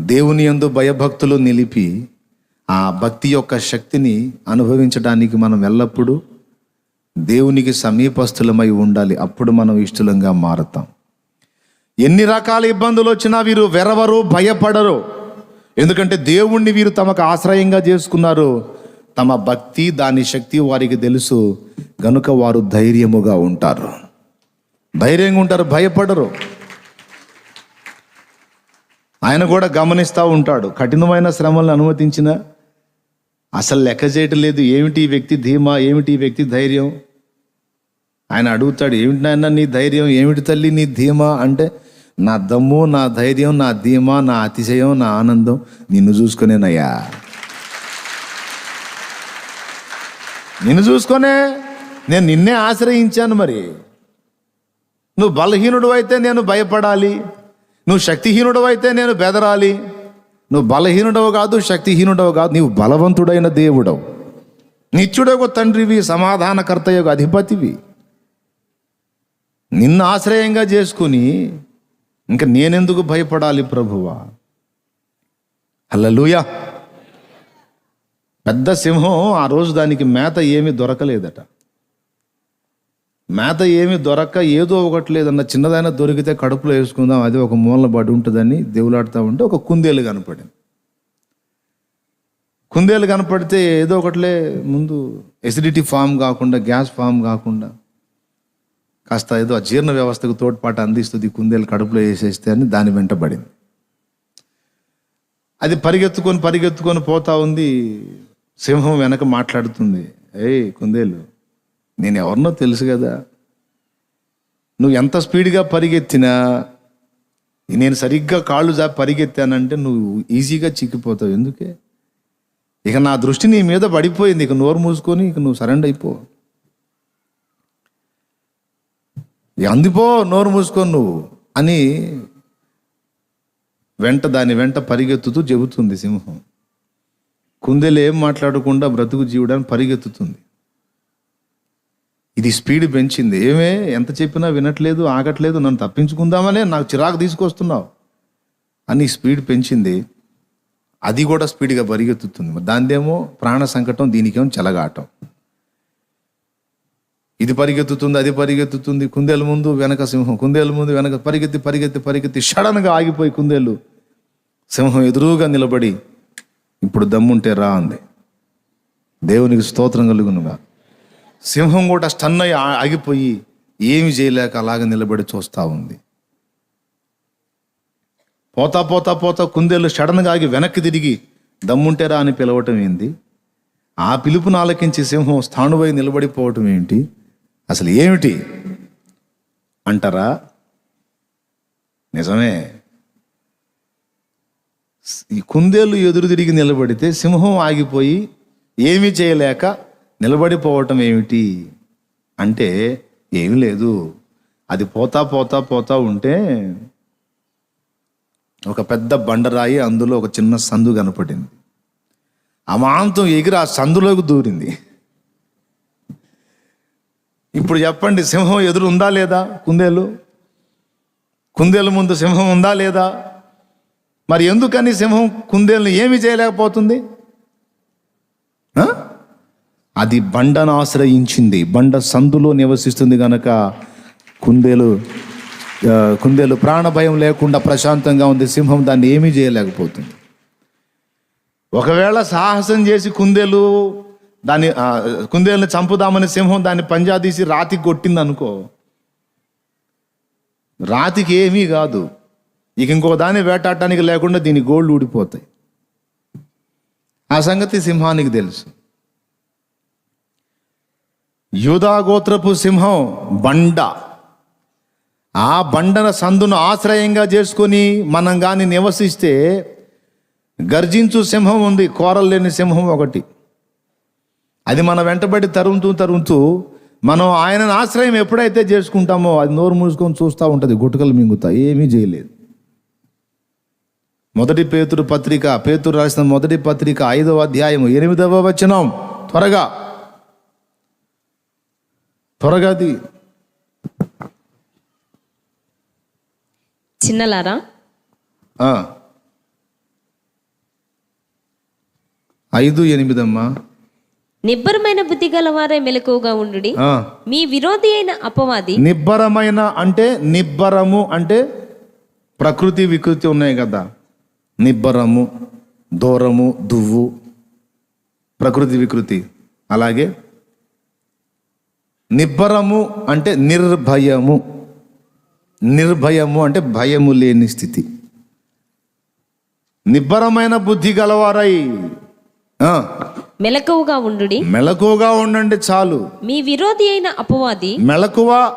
దేవుని యందు భయభక్తులు నిలిపి ఆ భక్తి యొక్క శక్తిని అనుభవించడానికి మనం ఎల్లప్పుడూ దేవునికి సమీపస్థులమై ఉండాలి. అప్పుడు మనం ఇష్టలంగా మారుతాం. ఎన్ని రకాల ఇబ్బందులు వచ్చినా వీరు వెరవరు భయపడరు. ఎందుకంటే దేవుణ్ణి వీరు తమకు ఆశ్రయంగా చేసుకున్నారు. తమ భక్తి దాని శక్తి వారికి తెలుసు. గనుక వారు ధైర్యముగా ఉంటారు. ధైర్యంగా ఉంటారు భయపడరు. ఆయన కూడా గమనిస్తూ ఉంటాడు. కఠినమైన శ్రమలను అనుమతించిన అసలు లెక్క చేయటం లేదు. ఏమిటి ఈ వ్యక్తి ధీమా? ఏమిటి ఈ వ్యక్తి ధైర్యం? ఆయన అడుగుతాడు ఏమిటి నాయన నీ ధైర్యం? ఏమిటి తల్లి నీ ధీమా? అంటే నా దమ్ము నా ధైర్యం నా ధీమా నా అతిశయం నా ఆనందం నిన్ను చూసుకునేనయ్యా. నిన్ను చూసుకొనే? నేను నిన్నే ఆశ్రయించాను మరి. నువ్వు బలహీనుడు అయితే నేను భయపడాలి. నువ్వు శక్తిహీనుడు అయితే నేను బెదరాలి. నువ్వు బలహీనుడవు కాదు శక్తిహీనుడవు కాదు నీవు బలవంతుడైన దేవుడవు. నిత్యుడొక తండ్రివి సమాధానకర్తయ్య అధిపతివి. నిన్ను ఆశ్రయంగా చేసుకుని ఇంకా నేనెందుకు భయపడాలి ప్రభువా? హల్లెలూయా. పెద్ద సింహం ఆ రోజు దానికి మేత ఏమీ దొరకలేదట. మేత ఏమి దొరక్క ఏదో ఒకటి లేదన్న చిన్నదైనా దొరికితే కడుపులో వేసుకుందాం అది ఒక మూలన పడి ఉంటుందని దేవులాడుతూ ఉంటే ఒక కుందేలు కనపడింది. కుందేలు కనపడితే ఏదో ఒకటిలే ముందు ఎసిడిటీ ఫామ్ కాకుండా గ్యాస్ ఫామ్ కాకుండా కాస్త ఏదో ఆ జీర్ణ వ్యవస్థకు తోడ్పాటు అందిస్తుంది ఈ కుందేలు కడుపులో వేసేస్తే అని దాని వెంట పడింది. అది పరిగెత్తుకొని పరిగెత్తుకొని పోతా ఉంది సింహం వెనక మాట్లాడుతుంది ఏయ్ కుందేలు నేను ఎవరినో తెలుసు కదా. నువ్వు ఎంత స్పీడ్గా పరిగెత్తినా నేను సరిగ్గా కాళ్ళు జాపి పరిగెత్తానంటే నువ్వు ఈజీగా చిక్కిపోతావు. ఎందుకే? ఇక నా దృష్టి నీ మీద పడిపోయింది. ఇక నోరు మూసుకొని ఇక నువ్వు సరెండర్ అయిపో. ఇక అందిపో నోరు మూసుకొని నువ్వు అని వెంట దాని వెంట పరిగెత్తుతూ చెబుతుంది సింహం. కుందేలు ఏం మాట్లాడకుండా బ్రతుకు జీవుడని పరిగెత్తుతుంది. ఇది స్పీడ్ పెంచింది. ఏమే? ఎంత చెప్పినా వినట్లేదు ఆగట్లేదు నన్ను తప్పించుకుందామనే నాకు చిరాకు తీసుకొస్తున్నావు. అని స్పీడ్ పెంచింది. అది కూడా స్పీడ్గా పరిగెత్తుతుంది. దానిదేమో ప్రాణ సంకటం దీనికేమో చెలగాటం. ఇది పరిగెత్తుతుంది అది పరిగెత్తుతుంది. కుందేలు ముందు వెనక సింహం. కుందేలు ముందు వెనక పరిగెత్తి పరిగెత్తి పరిగెత్తి షడన్గా ఆగిపోయి కుందేలు. సింహం ఎదురుగా నిలబడి ఇప్పుడు దమ్ముంటే రా అంది. దేవునికి స్తోత్రం కలుగునుగా. సింహం కూడా స్టన్ అయి ఆగిపోయి ఏమి చేయలేక అలాగ నిలబడి చూస్తూ ఉంది. పోతా పోతా పోతా కుందేలు సడన్గా ఆగి వెనక్కి తిరిగి దమ్ముంటేరా అని పిలవటం ఏంది? ఆ పిలుపును ఆలకించి సింహం స్థాణువై నిలబడిపోవటం ఏంటి? అసలు ఏమిటి? అంటారా? నిజమే. ఈ కుందేలు ఎదురు తిరిగి నిలబడితే సింహం ఆగిపోయి ఏమీ చేయలేక నిలబడిపోవటం ఏమిటి అంటే ఏమి లేదు. అది పోతా పోతా పోతా ఉంటే ఒక పెద్ద బండరాయి అందులో ఒక చిన్న సందు కనపడింది. అమాంతం ఎగిరి ఆ సందులోకి దూరింది. ఇప్పుడు చెప్పండి సింహం ఎదురు ఉందా లేదా? కుందేలు? కుందేలు ముందు సింహం ఉందా లేదా? మరి ఎందుకని సింహం కుందేలను ఏమి చేయలేకపోతుంది? అది బండను ఆశ్రయించింది. బండ సందులో నివసిస్తుంది గనక కుందేలు కుందేలు ప్రాణభయం లేకుండా ప్రశాంతంగా ఉంది. సింహం దాన్ని ఏమీ చేయలేకపోతుంది. ఒకవేళ సాహసం చేసి కుందేలు దాన్ని ఆ, కుందేలుని చంపుదామని సింహం దాన్ని పంజా తీసి రాతి కొట్టింది అనుకో రాతికి ఏమీ కాదు. ఇక ఇంకో దాన్ని వేటాడటానికి లేకుండా దీని గోళ్ళు ఊడిపోతాయి. ఆ సంగతి సింహానికి తెలుసు. యూదాగోత్రపు సింహం బండ. ఆ బండన సందును ఆశ్రయంగా చేసుకొని మనం కానీ నివసిస్తే గర్జించు సింహం ఉంది కోరలు లేని సింహం ఒకటి. అది మన వెంటబడి తరుముతూ తరుముతూ మనం ఆయనను ఆశ్రయం ఎప్పుడైతే చేసుకుంటామో అది నోరు మూసుకొని చూస్తూ ఉంటుంది గుటకలు మింగుతా ఏమీ చేయలేదు. మొదటి పేతురు పత్రిక పేతురు రాసిన మొదటి పత్రిక ఐదవ అధ్యాయం ఎనిమిదవ వచనం. త్వరగా త్వరగా అది. చిన్నలారా? ఐదు ఎనిమిదమ్మా. నిబ్బరమైన బుద్ధి గలవారే మెలకువగా ఉండుడి. ఆ. మీ విరోధి అయిన అపవాది. నిబ్బరమైన అంటే నిబ్బరము అంటే ప్రకృతి వికృతి ఉన్నాయి కదా. నిబ్బరము దూరము దువ్వు ప్రకృతి వికృతి. అలాగే నిబ్బరము అంటే నిర్భయము. నిర్భయము అంటే భయము లేని స్థితి. నిబ్బరమైన బుద్ధి గలవారై. మెలకువగా ఉండుడి. మెలకువగా ఉండండి చాలు. మీ విరోధి అయిన అపవాది. మెలకువ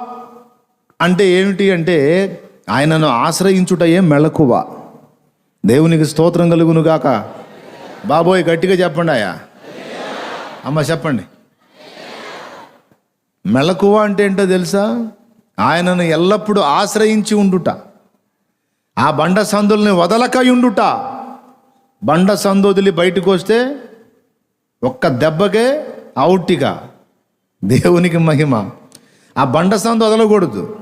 అంటే ఏమిటి అంటే ఆయనను ఆశ్రయించుటయే మెలకువ. దేవునికి స్తోత్రం కలుగును గాక బాబోయ్ గట్టిగా చెప్పండి ఆయా అమ్మ చెప్పండి. మెలకువ అంటే ఏంటో తెలుసా? ఆయనను ఎల్లప్పుడూ ఆశ్రయించి ఉండుట. ఆ బండ సందుల్ని వదలక ఉండుట. బండ సందు వదిలి బయటకు వస్తే ఒక్క దెబ్బకే అవుట్టిగా దేవునికి మహిమ. ఆ బండ సందు వదలకూడదు.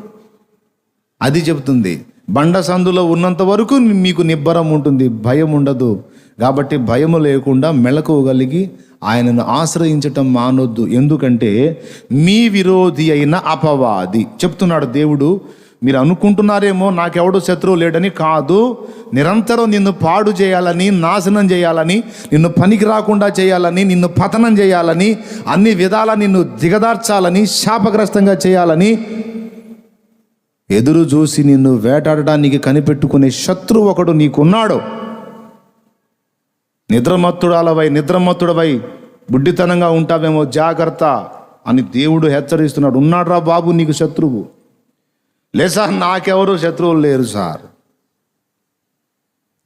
అది చెబుతుంది బండ సందులో ఉన్నంత వరకు మీకు నిబ్బరం ఉంటుంది భయం ఉండదు. కాబట్టి భయము లేకుండా మెళకువగలిగి ఆయనను ఆశ్రయించటం మానొద్దు. ఎందుకంటే మీ విరోధి అయిన అపవాది. చెప్తున్నాడు దేవుడు మీరు అనుకుంటున్నారేమో నాకెవడు శత్రువు లేడని కాదు. నిరంతరం నిన్ను పాడు చేయాలని నాశనం చేయాలని నిన్ను పనికి రాకుండా చేయాలని నిన్ను పతనం చేయాలని అన్ని విధాల నిన్ను దిగదార్చాలని శాపగ్రస్తంగా చేయాలని ఎదురు చూసి నిన్ను వేటాడడానికి కనిపెట్టుకునే శత్రువు ఒకడు నీకున్నాడు. నిద్రమత్తుడాలవై నిద్రమత్తుడవై బుడ్డితనంగా ఉంటావేమో జాగ్రత్త అని దేవుడు హెచ్చరిస్తున్నాడు. ఉన్నాడ్రా బాబు నీకు శత్రువు? లే సార్ నాకెవరు శత్రువులు లేరు సార్.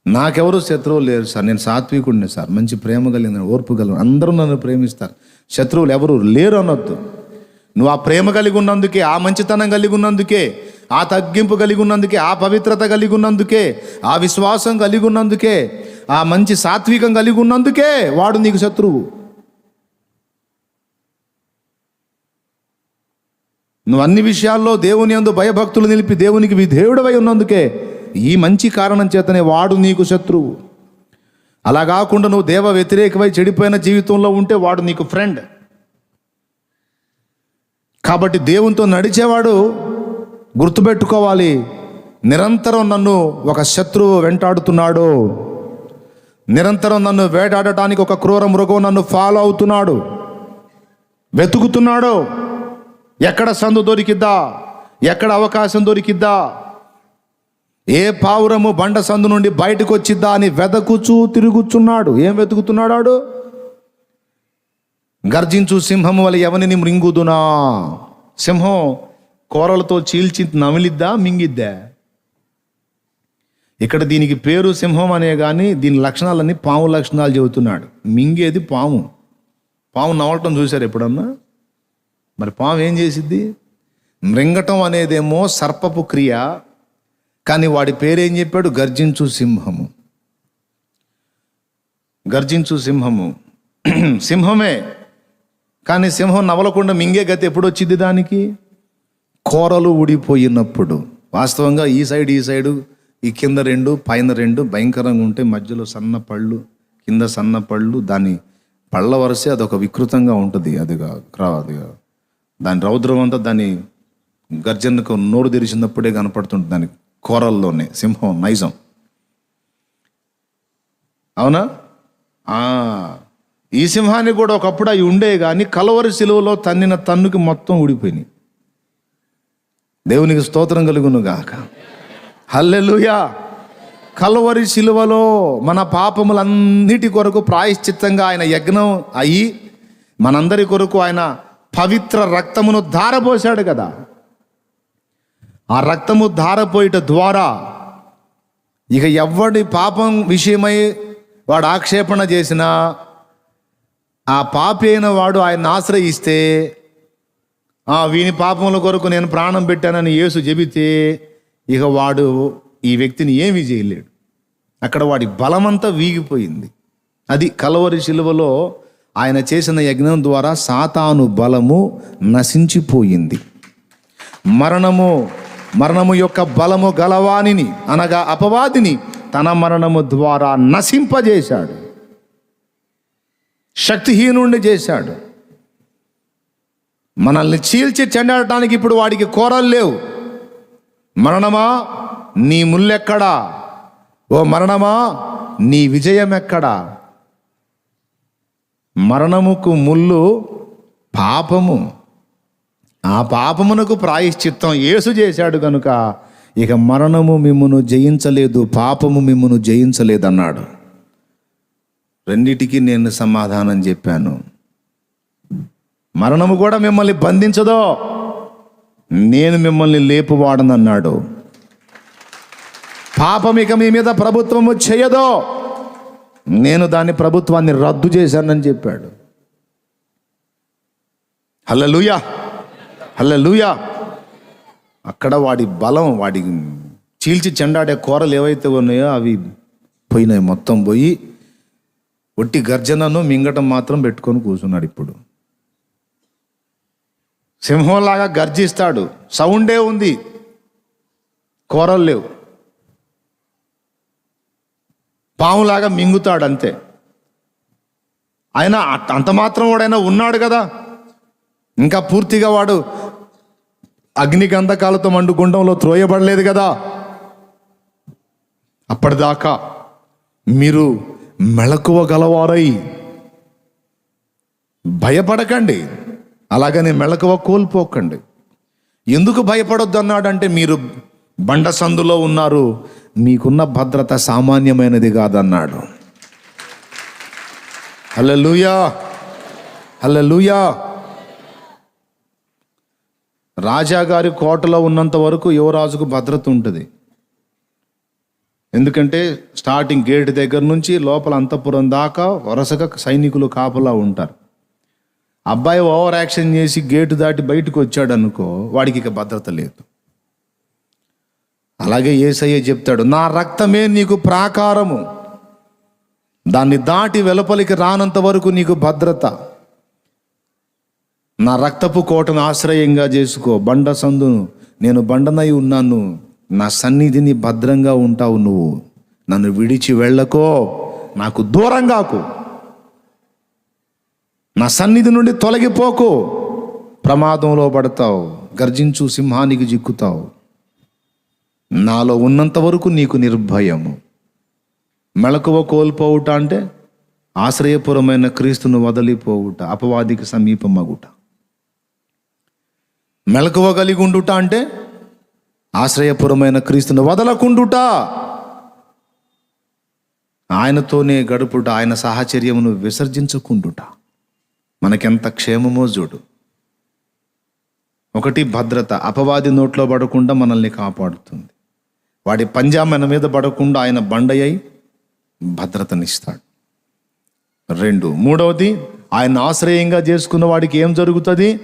నాకెవరు శత్రువులు లేరు సార్. నేను సాత్వికుడిని సార్. మంచి ప్రేమ కలిగిన ఓర్పు కలిగిన అందరూ నన్ను ప్రేమిస్తారు. శత్రువులు ఎవరు లేరు అనొద్దు. నువ్వు ఆ ప్రేమ కలిగి ఉన్నందుకే ఆ మంచితనం కలిగి ఉన్నందుకే ఆ తగ్గింపు కలిగి ఉన్నందుకే ఆ పవిత్రత కలిగి ఉన్నందుకే ఆ విశ్వాసం కలిగి ఉన్నందుకే ఆ మంచి సాత్వికం కలిగి ఉన్నందుకే వాడు నీకు శత్రువు. నువ్వు అన్ని విషయాల్లో దేవుని యందు భయభక్తులు నిలిపి దేవునికి విధేయుడవై ఉన్నందుకే ఈ మంచి కారణం చేతనే వాడు నీకు శత్రువు. అలా కాకుండా నువ్వు దేవ వ్యతిరేకమై చెడిపోయిన జీవితంలో ఉంటే వాడు నీకు ఫ్రెండ్ కాబట్టి దేవునితో నడిచేవాడు గుర్తుపెట్టుకోవాలి. నిరంతరం నన్ను ఒక శత్రువు వెంటాడుతున్నాడు. నిరంతరం నన్ను వేటాడటానికి ఒక క్రూర మృగం నన్ను ఫాలో అవుతున్నాడు. వెతుకుతున్నాడు. ఎక్కడ సందు దొరికిద్దా? ఎక్కడ అవకాశం దొరికిద్దా? ఏ పావురము బండ సందు నుండి బయటకు వచ్చిద్దా అని వెదకుచూ తిరుగుచున్నాడు. ఏం వెతుకుతున్నాడాడు గర్జించు సింహము వల్ల ఎవరిని మృంగుదునా? సింహం కూరలతో చీల్చి నమిలిద్దా మింగిద్దా? ఇక్కడ దీనికి పేరు సింహం అనే కానీ దీని లక్షణాలన్నీ పాము లక్షణాలు చెబుతున్నాడు. మింగేది పాము. పాము నవలటం చూశారు ఎప్పుడన్నా? మరి పాము ఏం చేసిద్ది? మృంగటం అనేదేమో సర్పపు క్రియ కానీ వాడి పేరేం చెప్పాడు? గర్జించు సింహము. గర్జించు సింహము. సింహమే కానీ సింహం నవలకుండా మింగే గతి ఎప్పుడు వచ్చింది దానికి? కూరలు ఊడిపోయినప్పుడు. వాస్తవంగా ఈ సైడ్ ఈ సైడు ఈ కింద రెండు పైన రెండు భయంకరంగా ఉంటే మధ్యలో సన్న పళ్ళు కింద సన్న పళ్ళు దాని పళ్ళ వరసే అదొక వికృతంగా ఉంటుంది. అదిగా క్రా అదిగా. దాని రౌద్రం అంతా దాని గర్జనకు నోరు తెరిచినప్పుడే కనపడుతుంది దాని కూరల్లోనే సింహం నైజం. అవునా? ఈ సింహానికి కూడా ఒకప్పుడు అవి ఉండే కానీ కలవరి సిలువలో తన్నిన తన్నుకి మొత్తం ఊడిపోయినాయి. దేవునికి స్తోత్రం కలుగును గాక. హల్లెలుయా. కలవరి శిలువలో మన పాపములన్నిటి కొరకు ప్రాయశ్చిత్తంగా ఆయన యజ్ఞం అయి మనందరి కొరకు ఆయన పవిత్ర రక్తమును ధారపోశాడు కదా. ఆ రక్తము ధారపోయిట ద్వారా ఇక ఎవడి పాపం విషయమై వాడు ఆక్షేపణ చేసినా ఆ పాపి అయిన వాడు ఆయన ఆశ్రయిస్తే ఆ వీని పాపముల కొరకు నేను ప్రాణం పెట్టానని యేసు చెబితే ఇక వాడు ఈ వ్యక్తిని ఏమీ చేయలేడు. అక్కడ వాడి బలమంతా వీగిపోయింది. అది కలవరి శిలువలో ఆయన చేసిన యజ్ఞం ద్వారా సాతాను బలము నశించిపోయింది. మరణము మరణము యొక్క బలము గలవానిని అనగా అపవాదిని తన మరణము ద్వారా నశింపజేశాడు. శక్తిహీనుణ్ణి చేశాడు. మనల్ని చీల్చి చెండాడటానికి ఇప్పుడు వాడికి కోరలు లేవు. మరణమా? నీ ముల్లెక్కడా? ఓ మరణమా? నీ విజయం ఎక్కడా మరణముకు ముళ్ళు పాపము. ఆ పాపమునకు ప్రాయశ్చిత్తం యేసు చేశాడు కనుక ఇక మరణము మిమ్మును జయించలేదు పాపము మిమ్మును జయించలేదన్నాడు. రెండిటికి నేను సమాధానం చెప్పాను. మరణము కూడా మిమ్మల్ని బంధించదో? నేను మిమ్మల్ని లేపువాడనన్నాడు. పాపం ఇక మీ మీద ప్రభుత్వము చేయదో నేను దాని ప్రభుత్వాన్ని రద్దు చేశానని చెప్పాడు. హల్లలుయా! హల్లలుయా! అక్కడ వాడి బలం వాడి చీల్చి చెండాడే కూరలు ఏవైతే ఉన్నాయో అవి పోయినాయి. మొత్తం పోయి ఒట్టి గర్జనను మింగటం మాత్రం పెట్టుకొని కూర్చున్నాడు ఇప్పుడు. సింహంలాగా గర్జిస్తాడు. సౌండే ఉంది. కూరలు లేవు. పాములాగా మింగుతాడు అంతే. ఆయన అంత మాత్రం వాడైనా ఉన్నాడు కదా. ఇంకా పూర్తిగా వాడు అగ్నిగంధకాలతో మండుగుండంలో త్రోయబడలేదు కదా. అప్పటిదాకా మీరు మెళకువ గలవారై భయపడకండి. అలాగని మెళకువ కోల్పోకండి. ఎందుకు భయపడొద్దు అన్నాడంటే మీరు బండ సందులో ఉన్నారు మీకున్న భద్రత సామాన్యమైనది కాదన్నాడు. హల్లెలూయా! హల్లెలూయా! రాజాగారి కోటలో ఉన్నంత వరకు యువరాజుకు భద్రత ఉంటుంది. ఎందుకంటే స్టార్టింగ్ గేట్ దగ్గర నుంచి లోపల అంతఃపురం దాకా వరుసగా సైనికులు కాపలా ఉంటారు. అబ్బాయి ఓవర్ యాక్షన్ చేసి గేటు దాటి బయటకు వచ్చాడు అనుకో వాడికి ఇక భద్రత లేదు. అలాగే ఏసయ్య చెప్తాడు నా రక్తమే నీకు ప్రాకారము. దాన్ని దాటి వెలుపలికి రానంత వరకు నీకు భద్రత. నా రక్తపు కోటను ఆశ్రయంగా చేసుకో. బండ సందును నేను బండనై ఉన్నాను. నా సన్నిధిని భద్రంగా ఉంటావు నువ్వు. నన్ను విడిచి వెళ్ళకో. నాకు దూరంగాకు నా సన్నిధి నుండి తొలగిపోకు. ప్రమాదంలో పడతావు. గర్జించు సింహానికి చిక్కుతావు. నాలో ఉన్నంత వరకు నీకు నిర్భయము. మెళకువ కోల్పోవుట అంటే ఆశ్రయపురమైన క్రీస్తును వదిలిపోవుట అపవాదికి సమీపమగుట. మెళకువ కలిగి ఉండుట అంటే ఆశ్రయపురమైన క్రీస్తును వదలకుండుట. ఆయనతోనే గడుపుట ఆయన సాహచర్యమును విసర్జించకుండుట. మనకెంత క్షేమమో చూడు. ఒకటి భద్రత అపవాది నోట్లో పడకుండా మనల్ని కాపాడుతుంది. వాడి పంజా మన మీద పడకుండా ఆయన బండయ్యి భద్రతనిస్తాడు. రెండు మూడవది ఆయన ఆశ్రయంగా చేసుకున్న వాడికి ఏం జరుగుతుంది?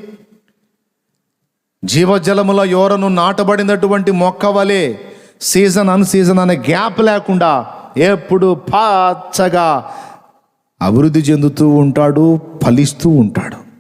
జీవజలముల యోరను నాటబడినటువంటి మొక్క వలె సీజన్ అన్ సీజన్ అనే గ్యాప్ లేకుండా ఎప్పుడు పచ్చగా అభివృద్ధి చెందుతూ ఉంటాడు ఫలిస్తూ ఉంటాడు.